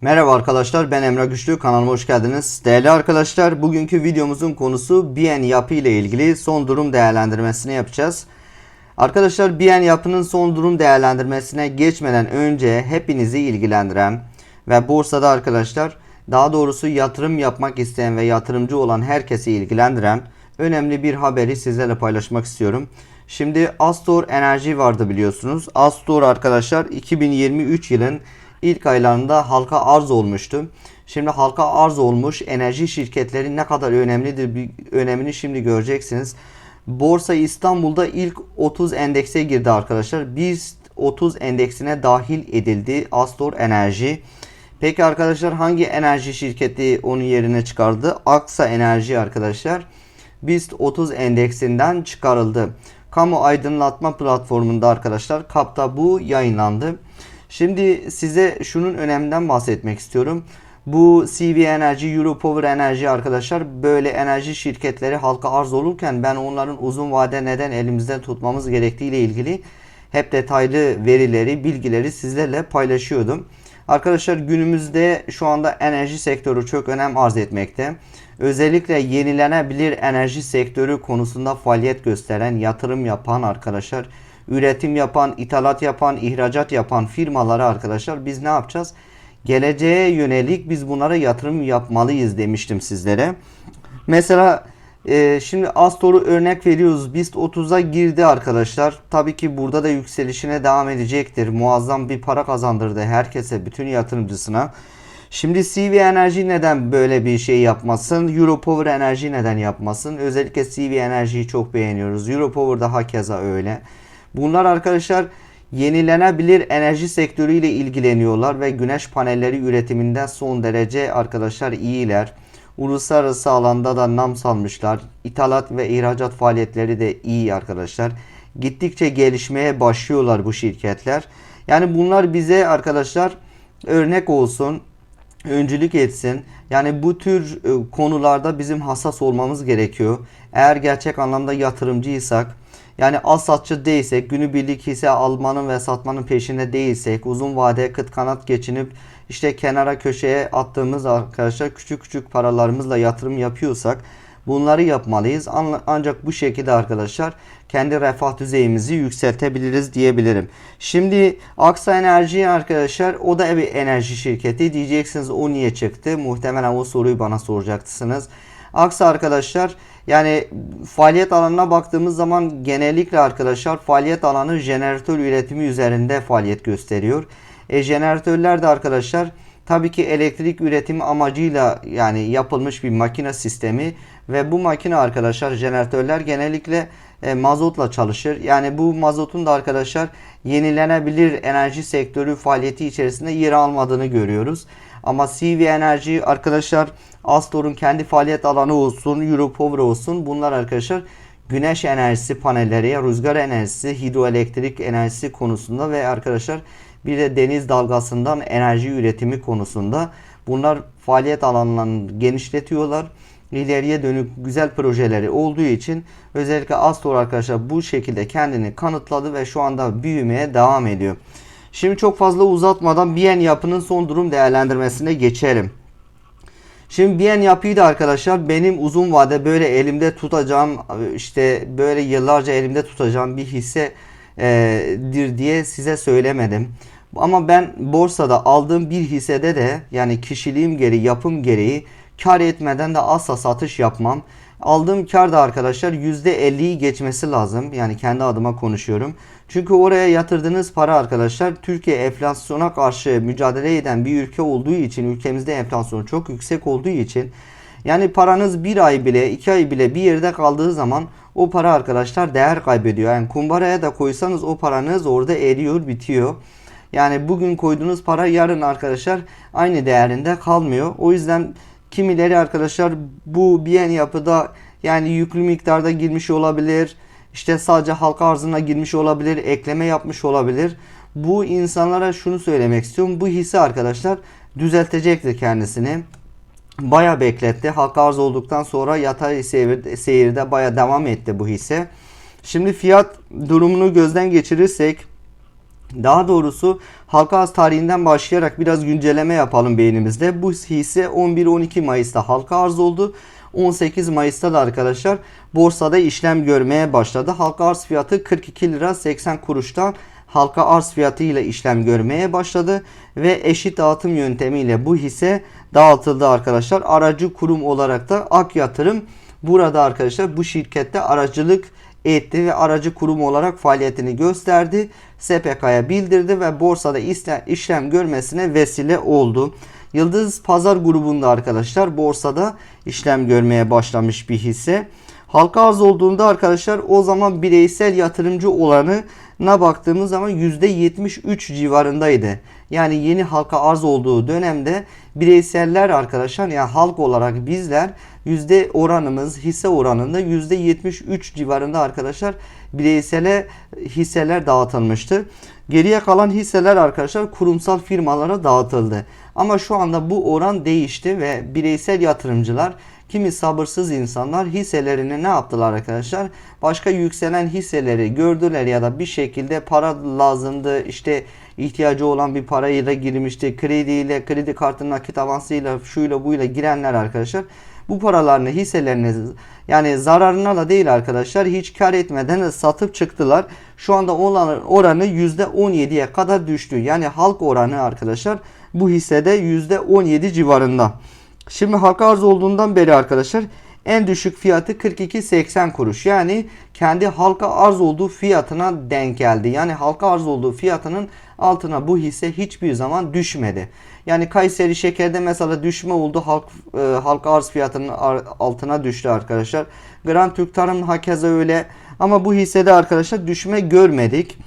Merhaba arkadaşlar ben Emre Güçlü kanalıma hoş geldiniz. Değerli arkadaşlar bugünkü videomuzun konusu BN Yapı ile ilgili son durum değerlendirmesini yapacağız. Arkadaşlar BN Yapı'nın son durum değerlendirmesine geçmeden önce hepinizi ilgilendiren ve borsada arkadaşlar daha doğrusu yatırım yapmak isteyen ve yatırımcı olan herkesi ilgilendiren önemli bir haberi sizlerle paylaşmak istiyorum. Şimdi Astor Enerji vardı biliyorsunuz. Astor arkadaşlar 2023 yılın ilk aylarında halka arz olmuştu. Şimdi halka arz olmuş enerji şirketleri ne kadar önemlidir bir önemini şimdi göreceksiniz. Borsa İstanbul'da ilk 30 endekse girdi arkadaşlar. BIST 30 endeksine dahil edildi Astor Enerji. Peki arkadaşlar hangi enerji şirketi onun yerine çıkardı? Aksa Enerji arkadaşlar. BIST 30 endeksinden çıkarıldı. Kamu aydınlatma platformunda arkadaşlar KAP'ta bu yayınlandı. Şimdi size şunun öneminden bahsetmek istiyorum. Bu CV Enerji, Europower Enerji arkadaşlar böyle enerji şirketleri halka arz olurken ben onların uzun vade neden elimizde tutmamız gerektiği ile ilgili hep detaylı verileri, bilgileri sizlerle paylaşıyordum. Arkadaşlar günümüzde şu anda enerji sektörü çok önem arz etmekte. Özellikle yenilenebilir enerji sektörü konusunda faaliyet gösteren, yatırım yapan arkadaşlar, üretim yapan, ithalat yapan, ihracat yapan firmalara arkadaşlar biz ne yapacağız? Geleceğe yönelik biz bunlara yatırım yapmalıyız demiştim sizlere. Mesela e, şimdi Astor'u örnek veriyoruz. BIST 30'a girdi arkadaşlar. Tabii ki burada da yükselişine devam edecektir. Muazzam bir para kazandırdı herkese, bütün yatırımcısına. Şimdi CV Enerji neden böyle bir şey yapmasın? Europower Enerji neden yapmasın? Özellikle CV Enerji'yi çok beğeniyoruz. Europower daha keza öyle. Bunlar arkadaşlar yenilenebilir enerji sektörüyle ilgileniyorlar ve güneş panelleri üretiminde son derece arkadaşlar iyiler. Uluslararası alanda da nam salmışlar. İthalat ve ihracat faaliyetleri de iyi arkadaşlar. Gittikçe gelişmeye başlıyorlar bu şirketler. Yani bunlar bize arkadaşlar örnek olsun öncülük etsin. Yani bu tür e, konularda bizim hassas olmamız gerekiyor. Eğer gerçek anlamda yatırımcıysak yani al satçı değilsek, günübirlik hisse almanın ve satmanın peşinde değilsek, uzun vade kıt kanat geçinip işte kenara köşeye attığımız arkadaşlar küçük küçük paralarımızla yatırım yapıyorsak bunları yapmalıyız. Ancak bu şekilde arkadaşlar kendi refah düzeyimizi yükseltebiliriz diyebilirim. Şimdi Aksa Enerji arkadaşlar o da bir enerji şirketi. Diyeceksiniz o niye çıktı? Muhtemelen o soruyu bana soracaksınız. Aksa arkadaşlar yani faaliyet alanına baktığımız zaman genellikle arkadaşlar faaliyet alanı jeneratör üretimi üzerinde faaliyet gösteriyor. E, jeneratörler de arkadaşlar tabii ki elektrik üretimi amacıyla yani yapılmış bir makine sistemi ve bu makine arkadaşlar jeneratörler genellikle e, mazotla çalışır. Yani bu mazotun da arkadaşlar yenilenebilir enerji sektörü faaliyeti içerisinde yer almadığını görüyoruz. Ama CV Enerji arkadaşlar Astor'un kendi faaliyet alanı olsun, Europower olsun bunlar arkadaşlar güneş enerjisi panelleri, rüzgar enerjisi, hidroelektrik enerjisi konusunda ve arkadaşlar bir de deniz dalgasından enerji üretimi konusunda bunlar faaliyet alanlarını genişletiyorlar. İleriye dönük güzel projeleri olduğu için özellikle Astor arkadaşlar bu şekilde kendini kanıtladı ve şu anda büyümeye devam ediyor. Şimdi çok fazla uzatmadan BN yapının son durum değerlendirmesine geçelim. Şimdi BN yapıyı da arkadaşlar benim uzun vade böyle elimde tutacağım işte böyle yıllarca elimde tutacağım bir hissedir diye size söylemedim. Ama ben borsada aldığım bir hissede de yani kişiliğim gereği yapım gereği kar etmeden de asla satış yapmam. Aldığım kar da arkadaşlar %50'yi geçmesi lazım. Yani kendi adıma konuşuyorum. Çünkü oraya yatırdığınız para arkadaşlar Türkiye enflasyona karşı mücadele eden bir ülke olduğu için ülkemizde enflasyon çok yüksek olduğu için yani paranız bir ay bile iki ay bile bir yerde kaldığı zaman o para arkadaşlar değer kaybediyor. Yani kumbaraya da koysanız o paranız orada eriyor bitiyor. Yani bugün koyduğunuz para yarın arkadaşlar aynı değerinde kalmıyor. O yüzden kimileri arkadaşlar bu BN yapıda yani yüklü miktarda girmiş olabilir. İşte sadece halka arzına girmiş olabilir, ekleme yapmış olabilir. Bu insanlara şunu söylemek istiyorum. Bu hisse arkadaşlar düzeltecektir kendisini. Baya bekletti. Halka arz olduktan sonra yatay seyirde, seyirde baya devam etti bu hisse. Şimdi fiyat durumunu gözden geçirirsek Daha doğrusu halka arz tarihinden başlayarak biraz güncelleme yapalım beynimizde. Bu hisse 11-12 Mayıs'ta halka arz oldu. 18 Mayıs'ta da arkadaşlar borsada işlem görmeye başladı. Halka arz fiyatı 42 lira 80 kuruştan halka arz fiyatı ile işlem görmeye başladı ve eşit dağıtım yöntemiyle bu hisse dağıtıldı arkadaşlar. Aracı kurum olarak da Ak Yatırım burada arkadaşlar bu şirkette aracılık etti ve aracı kurum olarak faaliyetini gösterdi. SPK'ya bildirdi ve borsada işlem görmesine vesile oldu. Yıldız Pazar grubunda arkadaşlar borsada işlem görmeye başlamış bir hisse. Halka arz olduğunda arkadaşlar o zaman bireysel yatırımcı oranına baktığımız zaman %73 civarındaydı. Yani yeni halka arz olduğu dönemde bireyseller arkadaşlar yani halk olarak bizler yüzde oranımız hisse oranında %73 civarında arkadaşlar bireysele hisseler dağıtılmıştı. Geriye kalan hisseler arkadaşlar kurumsal firmalara dağıtıldı. Ama şu anda bu oran değişti ve bireysel yatırımcılar kimi sabırsız insanlar hisselerini ne yaptılar arkadaşlar? Başka yükselen hisseleri gördüler ya da bir şekilde para lazımdı işte ihtiyacı olan bir parayla girmişti. Krediyle, kredi kartı nakit avansıyla, şuyla buyla girenler arkadaşlar. Bu paralarını, hisselerini yani zararına da değil arkadaşlar hiç kar etmeden satıp çıktılar. Şu anda olan oranı %17'ye kadar düştü. Yani halk oranı arkadaşlar bu hissede %17 civarında. Şimdi halka arz olduğundan beri arkadaşlar en düşük fiyatı 42.80 kuruş. Yani kendi halka arz olduğu fiyatına denk geldi. Yani halka arz olduğu fiyatının altına bu hisse hiçbir zaman düşmedi. Yani Kayseri Şeker'de mesela düşme oldu. Halk e, halka arz fiyatının altına düştü arkadaşlar. Grand Türk Tarım hakeza öyle. Ama bu hissede arkadaşlar düşme görmedik.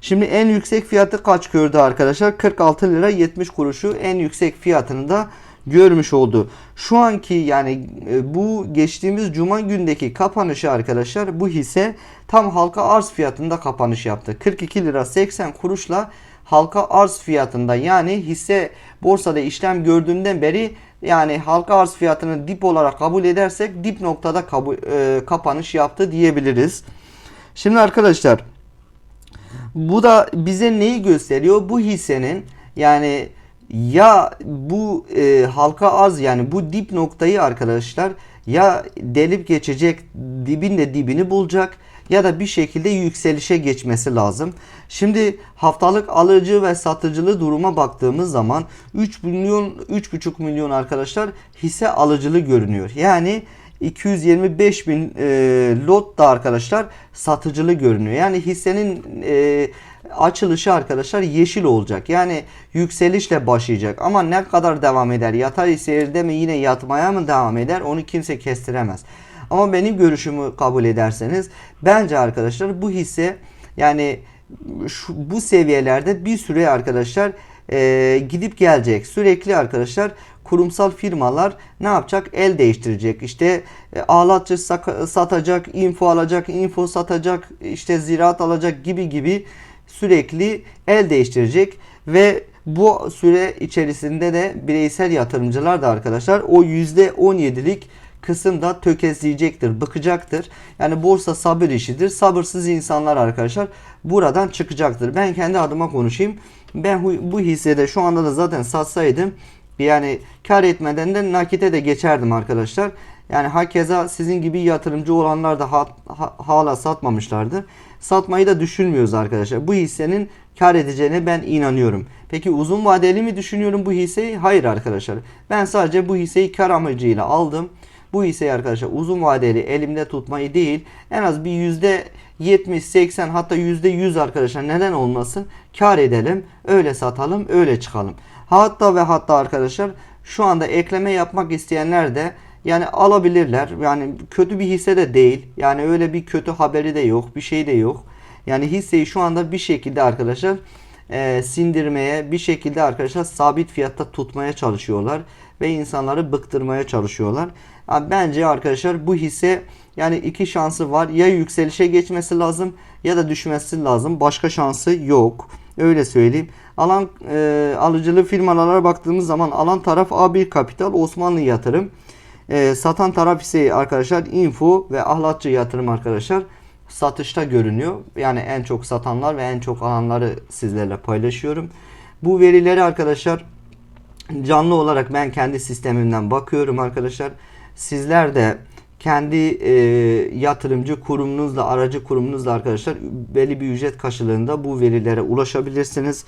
Şimdi en yüksek fiyatı kaç gördü arkadaşlar? 46 lira 70 kuruşu en yüksek fiyatını da görmüş oldu. Şu anki yani e, bu geçtiğimiz cuma gündeki kapanışı arkadaşlar bu hisse tam halka arz fiyatında kapanış yaptı. 42 lira 80 kuruşla halka arz fiyatında yani hisse borsada işlem gördüğünden beri yani halka arz fiyatını dip olarak kabul edersek dip noktada kabul, e, kapanış yaptı diyebiliriz. Şimdi arkadaşlar bu da bize neyi gösteriyor? Bu hissenin yani ya bu e, halka arz yani bu dip noktayı arkadaşlar ya delip geçecek dibin de dibini bulacak ya da bir şekilde yükselişe geçmesi lazım. Şimdi haftalık alıcı ve satıcılı duruma baktığımız zaman 3 milyon 3,5 milyon arkadaşlar hisse alıcılı görünüyor. Yani 225 bin e, lot da arkadaşlar satıcılı görünüyor. Yani hissenin e, açılışı arkadaşlar yeşil olacak. Yani yükselişle başlayacak. Ama ne kadar devam eder? Yatay seyirde mi yine yatmaya mı devam eder? Onu kimse kestiremez. Ama benim görüşümü kabul ederseniz bence arkadaşlar bu hisse yani şu, bu seviyelerde bir süre arkadaşlar e, gidip gelecek. Sürekli arkadaşlar kurumsal firmalar ne yapacak? El değiştirecek. İşte e, ağlatçı satacak, info alacak, info satacak, işte ziraat alacak gibi gibi sürekli el değiştirecek ve bu süre içerisinde de bireysel yatırımcılar da arkadaşlar o %17'lik kısımda tökezleyecektir, bıkacaktır. Yani borsa sabır işidir. Sabırsız insanlar arkadaşlar buradan çıkacaktır. Ben kendi adıma konuşayım. Ben bu hissede şu anda da zaten satsaydım yani kar etmeden de nakite de geçerdim arkadaşlar. Yani hakeza sizin gibi yatırımcı olanlar da ha, ha, hala satmamışlardır. Satmayı da düşünmüyoruz arkadaşlar. Bu hissenin kar edeceğine ben inanıyorum. Peki uzun vadeli mi düşünüyorum bu hisseyi? Hayır arkadaşlar. Ben sadece bu hisseyi kar amacıyla aldım. Bu hisseyi arkadaşlar uzun vadeli elimde tutmayı değil en az bir yüzde 70, 80 hatta yüzde 100 arkadaşlar neden olmasın kar edelim öyle satalım öyle çıkalım. Hatta ve hatta arkadaşlar şu anda ekleme yapmak isteyenler de yani alabilirler. Yani kötü bir hisse de değil. Yani öyle bir kötü haberi de yok. Bir şey de yok. Yani hisseyi şu anda bir şekilde arkadaşlar e, sindirmeye bir şekilde arkadaşlar sabit fiyatta tutmaya çalışıyorlar. Ve insanları bıktırmaya çalışıyorlar. Bence arkadaşlar bu hisse yani iki şansı var. Ya yükselişe geçmesi lazım ya da düşmesi lazım. Başka şansı yok. Öyle söyleyeyim. Alan e, alıcılı firmalara baktığımız zaman alan taraf A1 Kapital Osmanlı Yatırım. E, satan taraf ise arkadaşlar Info ve Ahlatçı Yatırım arkadaşlar. satışta görünüyor. Yani en çok satanlar ve en çok alanları sizlerle paylaşıyorum. Bu verileri arkadaşlar canlı olarak ben kendi sistemimden bakıyorum arkadaşlar. Sizler de kendi e, yatırımcı kurumunuzla, aracı kurumunuzla arkadaşlar belli bir ücret karşılığında bu verilere ulaşabilirsiniz.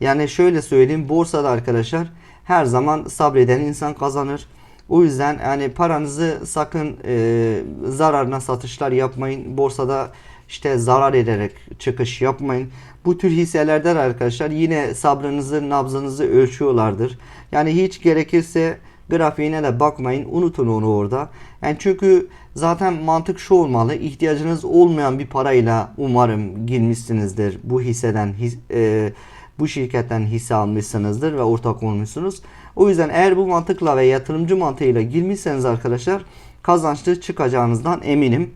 Yani şöyle söyleyeyim borsada arkadaşlar her zaman sabreden insan kazanır. O yüzden yani paranızı sakın e, zararına satışlar yapmayın. Borsada işte zarar ederek çıkış yapmayın. Bu tür hisselerden arkadaşlar yine sabrınızı, nabzınızı ölçüyorlardır. Yani hiç gerekirse grafiğine de bakmayın. Unutun onu orada. Yani çünkü zaten mantık şu olmalı. İhtiyacınız olmayan bir parayla umarım girmişsinizdir bu hisseden his, e, bu şirketten hisse almışsınızdır ve ortak olmuşsunuz. O yüzden eğer bu mantıkla ve yatırımcı mantığıyla girmişseniz arkadaşlar kazançlı çıkacağınızdan eminim.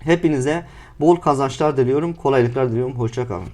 Hepinize bol kazançlar diliyorum, kolaylıklar diliyorum. Hoşça kalın.